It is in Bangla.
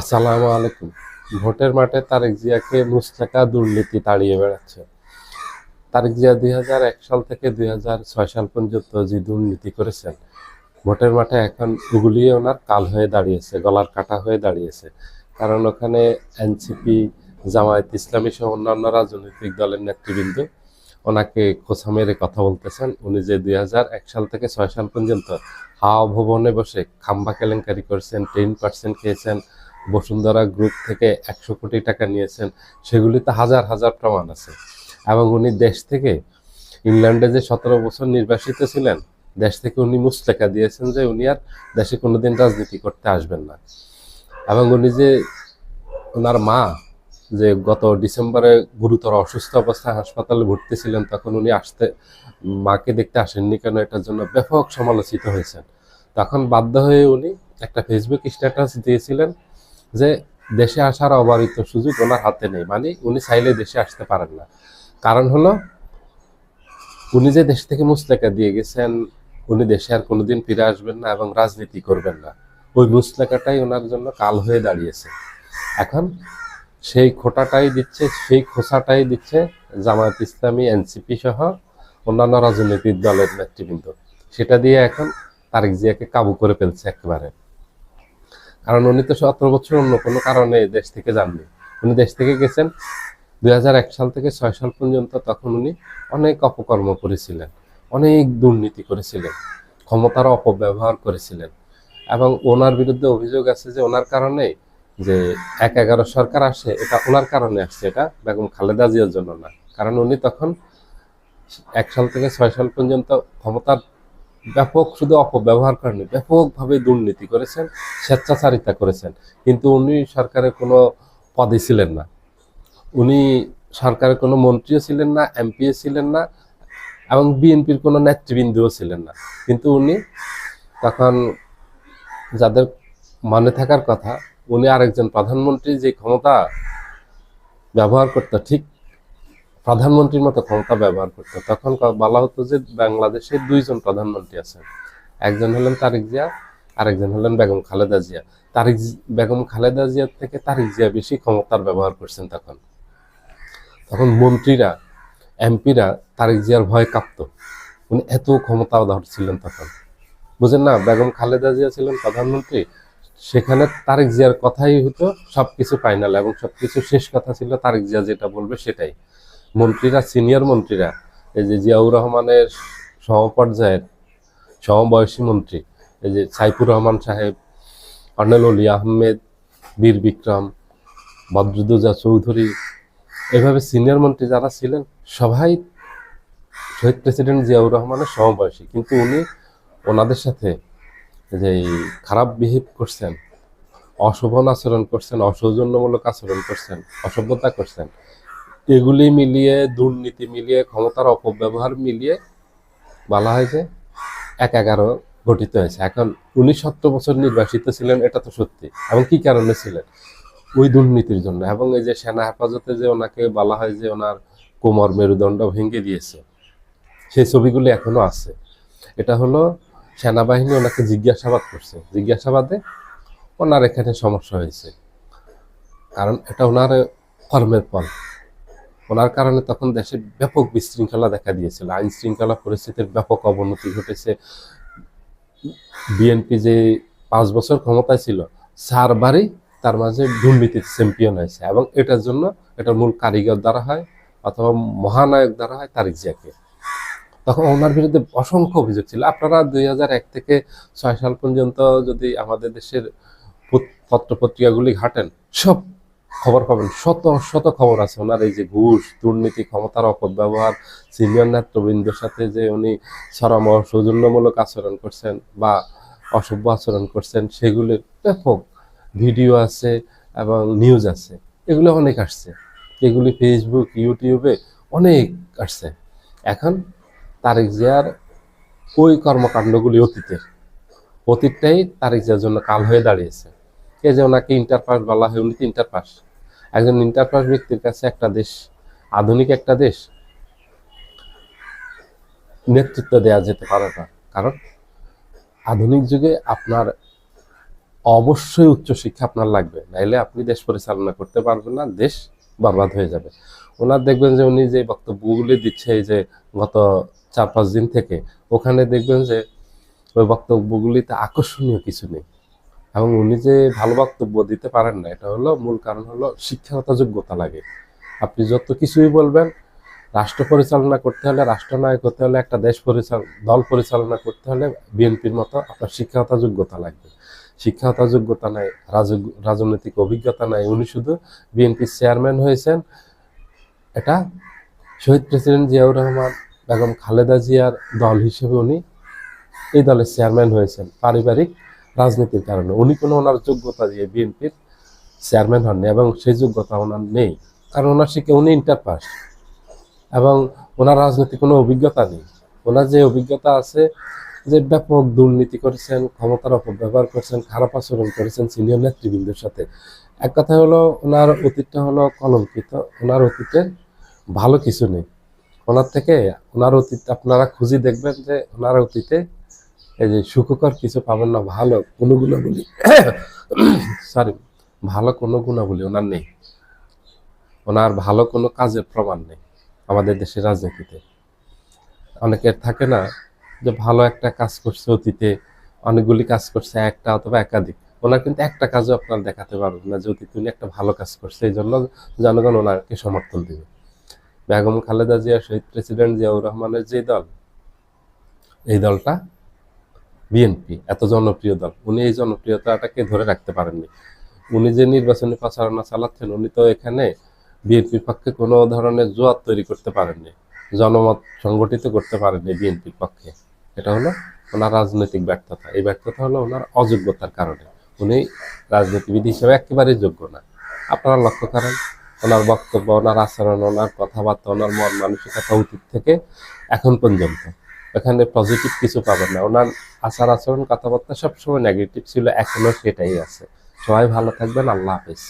আসসালামু আলাইকুম। ভোটের মাঠে তারেক জিয়াকে মুস্তাকা দুর্নীতি তাড়িয়ে বেড়াচ্ছে। তারেক জিয়া দুই হাজার এক সাল থেকে দুই হাজার ছয় সাল পর্যন্ত যে দুর্নীতি করেছেন, ভোটের মাঠে এখন ওগুলি ওনার কাল হয়ে দাঁড়িয়েছে, গলার কাটা হয়ে দাঁড়িয়েছে। কারণ ওখানে এনসিপি, জামায়াত ইসলামী সহ অন্যান্য রাজনৈতিক দলের নেতৃবৃন্দ ওনাকে খোঁচা মেরে কথা বলতেছেন। উনি যে দুই হাজার এক সাল থেকে ছয় সাল পর্যন্ত হাওয়া ভবনে বসে খাম্বা কেলেঙ্কারি করেছেন, টেন পার্সেন্ট খেয়েছেন বসুন্ধরা গ্রুপ থেকে একশো কোটি টাকা নিয়েছেন, সেগুলিতে হাজার হাজার প্রমাণ আছে। এবং উনি দেশ থেকে ইংল্যান্ডে যে সতেরো বছর নির্বাসিত ছিলেন, দেশ থেকে উনি মুস্তেকা দিয়েছেন যে উনি আর দেশে কোনোদিন রাজনীতি করতে আসবেন না। এবং উনি যে ওনার মা যে গত ডিসেম্বরে গুরুতর অসুস্থ অবস্থায় হাসপাতালে ভর্তি ছিলেন, তখন উনি আসতে, মাকে দেখতে আসেননি কেন এটার জন্য ব্যাপক সমালোচিত হয়েছেন। তখন বাধ্য হয়ে উনি একটা ফেসবুক স্ট্যাটাস দিয়েছিলেন যে দেশে আসার অবারিত সুযোগ ওনার হাতে নেই। মানে উনি চাইলে দেশে আসতে পারেন না। কারণ হলো, উনি যে দেশ থেকে মুসলেকা দিয়ে গেছেন, উনি দেশে আর কোনোদিন ফিরে আসবেন না এবং রাজনীতি করবেন না। ওই মুসলেকাটাই ওনার জন্য কাল হয়ে দাঁড়িয়েছে। এখন সেই খোটাটাই দিচ্ছে, সেই খোসাটাই দিচ্ছে জামায়াত ইসলামী, এনসিপি সহ অন্যান্য রাজনৈতিক দলের নেতৃবৃন্দ। সেটা দিয়ে এখন তারেক জিয়াকে কাবু করে ফেলছে একেবারে। কারণ উনি তো সতেরো বছর অন্য কোনো কারণে দেশ থেকে যাননি। উনি দেশ থেকে গেছেন দু হাজার এক সাল থেকে ছয় সাল পর্যন্ত তখন উনি অনেক অপকর্ম করেছিলেন, অনেক দুর্নীতি করেছিলেন, ক্ষমতার অপব্যবহার করেছিলেন এবং ওনার বিরুদ্ধে অভিযোগ আছে যে ওনার কারণে যে এক এগারো সরকার আসে, এটা ওনার কারণে আসছে, এটা বেগম খালেদা জিয়ার জন্য না। কারণ উনি তখন এক সাল থেকে ছয় সাল পর্যন্ত ক্ষমতার ব্যাপক শুধু অপব্যবহার করেনি ব্যাপকভাবে দুর্নীতি করেছেন, স্বেচ্ছাচারিতা করেছেন। কিন্তু উনি সরকারের কোনো পদে ছিলেন না। উনি সরকারের কোনো মন্ত্রীও ছিলেন না, এমপিও ছিলেন না, এবং বিএনপির কোনো নেতৃবৃন্দও ছিলেন না। কিন্তু উনি তখন যাদের মনে থাকার কথা, উনি আরেকজন প্রধানমন্ত্রী যে ক্ষমতা ব্যবহার করতো, ঠিক প্রধানমন্ত্রীর মতো ক্ষমতা ব্যবহার করতো। তখন বলা হতো যে বাংলাদেশে দুইজন প্রধানমন্ত্রী আছেন। একজন হলেন তারেক জিয়া, আরেকজন হলেন বেগম খালেদা জিয়া। তারেক বেগম খালেদা জিয়ার থেকে তারেক জিয়া বেশি ক্ষমতার ব্যবহার করছেন তখন। তখন মন্ত্রীরা, এমপিরা তারেক জিয়ার ভয় কাঁপতো। উনি এত ক্ষমতাধর ছিলেন তখন। বুঝেন না, বেগম খালেদা জিয়া ছিলেন প্রধানমন্ত্রী, সেখানে তারেক জিয়ার কথাই হতো, সবকিছু ফাইনাল এবং সবকিছু শেষ কথা ছিল তারেক জিয়া যেটা বলবে সেটাই। মন্ত্রীরা সিনিয়র মন্ত্রীরা, এই যে জিয়াউর রহমানের সমপর্যায়ের সমবয়সী মন্ত্রী, এই যে সাইফুর রহমান সাহেব, কর্নেল অলি আহমেদ, বীর বিক্রম, বদরুদ্দোজা চৌধুরী, এভাবে সিনিয়র মন্ত্রী যারা ছিলেন, সবাই শহীদ প্রেসিডেন্ট জিয়াউর রহমানের সমবয়সী। কিন্তু উনি ওনাদের সাথে যে খারাপ বিহেভ করছেন, অশোভন আচরণ করছেন, অসৌজন্যমূলক আচরণ করছেন, অসভ্যতা করছেন এগুলি মিলিয়ে, দুর্নীতি মিলিয়ে, ক্ষমতার অপব্যবহার মিলিয়ে বলা হয় যে এক এগারো গঠিত হয়েছে। এখন উনি সত্তর বছর নির্বাসিত ছিলেন, এটা তো সত্যি। এবং কি কারণে ছিলেন? ওই দুর্নীতির জন্য। এবং এই যে সেনা হেফাজতে যে ওনাকে বলা হয়, যে ওনার কোমর মেরুদণ্ড ভেঙে দিয়েছে, সেই ছবিগুলি এখনও আছে। এটা হলো সেনাবাহিনী ওনাকে জিজ্ঞাসাবাদ করছে। জিজ্ঞাসাবাদে ওনার এখানে সমস্যা হয়েছে। কারণ এটা ওনার কর্মের ফল। ওনার কারণে তখন দেশে ব্যাপক বিশৃঙ্খলা দেখা দিয়েছিল। আইন শৃঙ্খলা পরিস্থিতির ব্যাপক অবনতি ঘটেছে। বিএনপি যে পাঁচ বছর ক্ষমতায় ছিল, সারবারই তার মাঝে দুর্নীতির চ্যাম্পিয়ন হয়েছে এবং এটার জন্য এটার মূল কারিগর দ্বারা হয় অথবা মহানায়ক দ্বারা হয় তারিক জিয়াকে। তখন ওনার বিরুদ্ধে অসংখ্য অভিযোগ ছিল। আপনারা দুই থেকে ছয় সাল পর্যন্ত যদি আমাদের দেশের পত্রপত্রিকাগুলি ঘাটেন, সব খবর পাবেন। শত শত খবর আছে। ওনার এই যে ঘুষ, দুর্নীতি, ক্ষমতার অপব্যবহার, সিনিয়র নেতৃবৃন্দের সাথে যে উনি সরম সৌজন্যমূলক আচরণ করছেন বা অসভ্য আচরণ করছেন সেগুলির ব্যাপক ভিডিও আছে এবং নিউজ আছে। এগুলো অনেক আসছে। এগুলি ফেসবুক ইউটিউবে অনেক আসছে। এখন তারেক জিয়ার ওই কর্মকাণ্ডগুলি অতীতের। অতীতটাই তারেক জিয়ার জন্য কাল হয়ে দাঁড়িয়েছে। এই যে ওনাকে ইন্টার পাস বলা হয়, উনি তো ইন্টার পাস একজন ইন্টার পাস ব্যক্তির কাছে একটা দেশ, আধুনিক একটা দেশ, নেতৃত্ব দেওয়া যেতে পারে না। কারণ আধুনিক যুগে আপনার অবশ্যই উচ্চশিক্ষা আপনার লাগবে। নাইলে আপনি দেশ পরিচালনা করতে পারবেন না, দেশ বরবাদ হয়ে যাবে। ওনার দেখবেন যে উনি যে বক্তব্যগুলি দিচ্ছে, এই যে গত চার পাঁচ দিন থেকে, ওখানে দেখবেন যে ওই বক্তব্যগুলিতে আকর্ষণীয় কিছু নেই। এবং উনি যে ভালো বক্তব্য দিতে পারেন না, এটা হলো মূল কারণ হলো শিক্ষাগত যোগ্যতা লাগে। আপনি যত কিছুই বলবেন, রাষ্ট্র পরিচালনা করতে হলে, রাষ্ট্রনায়ক হতে হলে, একটা দেশ পরিচালনা দল পরিচালনা করতে হলে বিএনপির মতো আপনার শিক্ষাগত যোগ্যতা লাগবে। শিক্ষাগত যোগ্যতা নাই রাজ- রাজনৈতিক অভিজ্ঞতা নাই, উনি শুধু বিএনপির চেয়ারম্যান হয়েছেন। এটা শহীদ প্রেসিডেন্ট জিয়াউর রহমান, বেগম খালেদা জিয়ার দল হিসেবে উনি এই দলের চেয়ারম্যান হয়েছেন। পারিবারিক রাজনীতির কারণে। উনি কোনো ওনার যোগ্যতা দিয়ে বিএনপির চেয়ারম্যান হননি এবং সেই যোগ্যতা ওনার নেই। কারণ ওনার শিখে উনি ইন্টার পাস। এবং ওনার রাজনৈতিক কোনো অভিজ্ঞতা নেই। ওনার যে অভিজ্ঞতা আছে, যে ব্যাপক দুর্নীতি করেছেন, ক্ষমতার অপব্যবহার করেছেন, খারাপ আচরণ করেছেন সিনিয়র নেতৃবৃন্দের সাথে। এক কথা হলো, ওনার অতীতটা হলো কলঙ্কিত। ওনার অতীতে ভালো কিছু নেই। ওনার থেকে ওনার অতীত আপনারা খুঁজি দেখবেন যে ওনার অতীতে এই যে সুখকর কিছু পাবেন না, ভালো কোনো গুণাবলী। সরি ভালো কোনো গুণাবলী ওনার নেই। ওনার ভালো কোনো কাজের প্রমাণ নেই আমাদের দেশের রাজনীতিতে। অনেকের থাকে না যে ভালো একটা কাজ করছে অতীতে, অনেকগুলি কাজ করছে, একটা অথবা একাধিক। ওনার কিন্তু একটা কাজও আপনার দেখাতে পারবেন না যে অতীতে উনি একটা ভালো কাজ করছে, এই জন্য জনগণ ওনাকে সমর্থন দিবে। বেগম খালেদা জিয়া শহীদ প্রেসিডেন্ট জিয়াউর রহমানের যে দল, এই দলটা বিএনপি, এত জনপ্রিয় দল। উনি এই জনপ্রিয়তাটাকে ধরে রাখতে পারেননি। উনি যে নির্বাচনী প্রচারণা চালাচ্ছেন, উনি তো এখানে বিএনপির পক্ষে কোনো ধরনের জোয়ার তৈরি করতে পারেননি, জনমত সংগঠিত করতে পারেননি বিএনপির পক্ষে। এটা হলো ওনার রাজনৈতিক ব্যর্থতা। এই ব্যর্থতা হলো ওনার অযোগ্যতার কারণে। উনি রাজনীতিবিদ হিসেবে একেবারেই যোগ্য না। আপনারা লক্ষ্য করেন, ওনার বক্তব্য, ওনার আচরণ, ওনার কথাবার্তা, ওনার মন মানসিকতা অতীত থেকে এখন পর্যন্ত। এখানে পজিটিভ কিছু পাবেন না। ওনার আচার আচরণ, কথাবার্তা সবসময় নেগেটিভ ছিল, এখনও সেটাই আছে। সবাই ভালো থাকবেন, আল্লাহ হাফেজ।